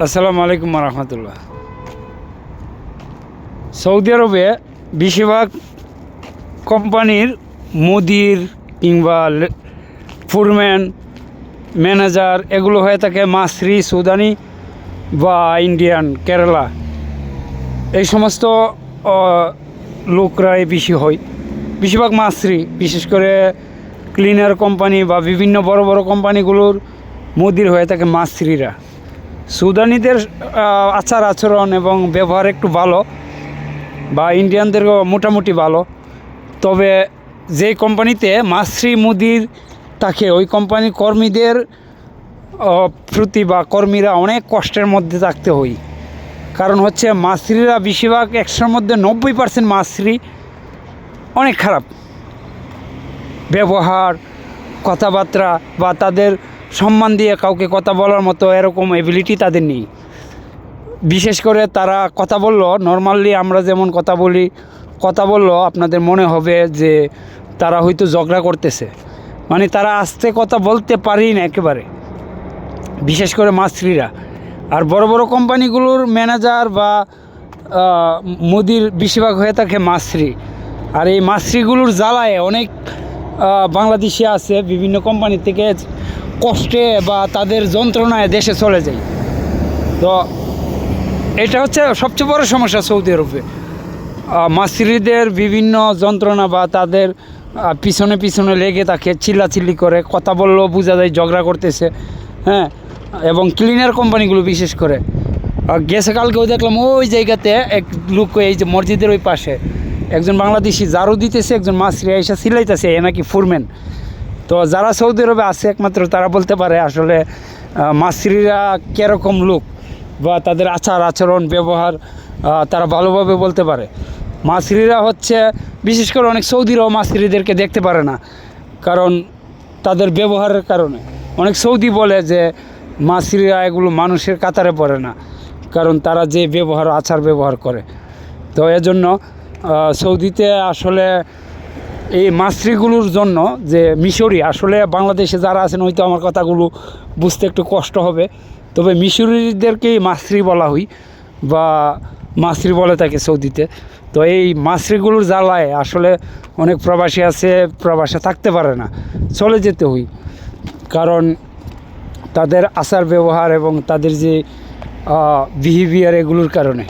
আসসালামু আলাইকুম রহমতুল্লাহ। সৌদি আরবে বেশিরভাগ কোম্পানির মুদির কিংবা ফুরম্যান ম্যানেজার এগুলো হয়ে থাকে মাসরি, সুদানি বা ইন্ডিয়ান, কেরালা। এই সমস্ত লোকরাই বেশি হয়। বেশিরভাগ মাসরি, বিশেষ করে ক্লিনার কোম্পানি বা বিভিন্ন বড় বড় কোম্পানিগুলোর মুদির হয়ে থাকে মাসরিরা। সুদানিদের আচার আচরণ এবং ব্যবহার একটু ভালো বা ইন্ডিয়ানদেরও মোটামুটি ভালো। তবে যেই কোম্পানিতে মাসরি মুদির থাকে, ওই কোম্পানির কর্মীদের প্রতি বা কর্মীরা অনেক কষ্টের মধ্যে থাকতে হয়। কারণ হচ্ছে মাসরিরা বেশিরভাগ একশোর মধ্যে নব্বই পার্সেন্ট মাসরি অনেক খারাপ। ব্যবহার, কথাবার্তা বা তাদের সম্মান দিয়ে কাউকে কথা বলার মতো এরকম এবিলিটি তাদের নেই। বিশেষ করে তারা কথা বলল নর্মালি আমরা যেমন কথা বলি, কথা বলল, আপনাদের মনে হবে যে তারা হয়তো ঝগড়া করতেছে। মানে তারা আস্তে কথা বলতে পারি না একেবারে। বিশেষ করে মাস্ত্রীরা আর বড় বড় কোম্পানিগুলোর ম্যানেজার বা মুদির বেশিরভাগ হয়ে থাকে মাস্ত্রি আর এই মাস্ত্রিগুলোর জ্বালায় অনেক বাংলাদেশি আছে, বিভিন্ন কোম্পানি থেকে কষ্টে বা তাদের যন্ত্রণায় দেশে চলে যায়। তো এটা হচ্ছে সবচেয়ে বড় সমস্যা সৌদি আরবে। আহ, মাস্ত্রিদের বিভিন্ন যন্ত্রণা বা তাদের পিছনে পিছনে লেগে তাকে চিল্লাচিল্লি করে কথা বললেও বোঝা যায় ঝগড়া করতেছে হ্যাঁ এবং ক্লিনার কোম্পানিগুলো বিশেষ করে। গেছে কালকেও দেখলাম ওই জায়গাতে এক লোক এই যে মসজিদের ওই পাশে একজন বাংলাদেশি জারু দিতেছে একজন মাসরি এসে সিলাইতেছে এ নাকি ফুরম্যান তো যারা সৌদি আরবে আছে, একমাত্র তারা বলতে পারে আসলে মাসরিরা কীরকম লোক বা তাদের আচার, আচরণ, ব্যবহার তারা ভালোভাবে বলতে পারে। মাসরিরা হচ্ছে, বিশেষ করে অনেক সৌদিরাও মাসরিদেরকে দেখতে পারে না, কারণ তাদের ব্যবহারের কারণে। অনেক সৌদি বলে যে, মাসরিরা এগুলো মানুষের কাতারে পড়ে না, কারণ তারা যে ব্যবহার, আচার ব্যবহার করে। তো এজন্য সৌদিতে আসলে এই মাছরিগুলোর জন্য যে মিশরি, আসলে বাংলাদেশে যারা আছেন হয়তো আমার কথাগুলো বুঝতে একটু কষ্ট হবে, তবে মিশরিদেরকেই মাছরি বলা হয় বা মাছরি বলে থাকে সৌদিতে। তো এই মাছরিগুলোর জ্বালায় আসলে অনেক প্রবাসী আছে, প্রবাসে থাকতে পারে না, চলে যেতে হই কারণ তাদের আচার ব্যবহার এবং তাদের যে বিহেভিয়ার এগুলোর কারণে।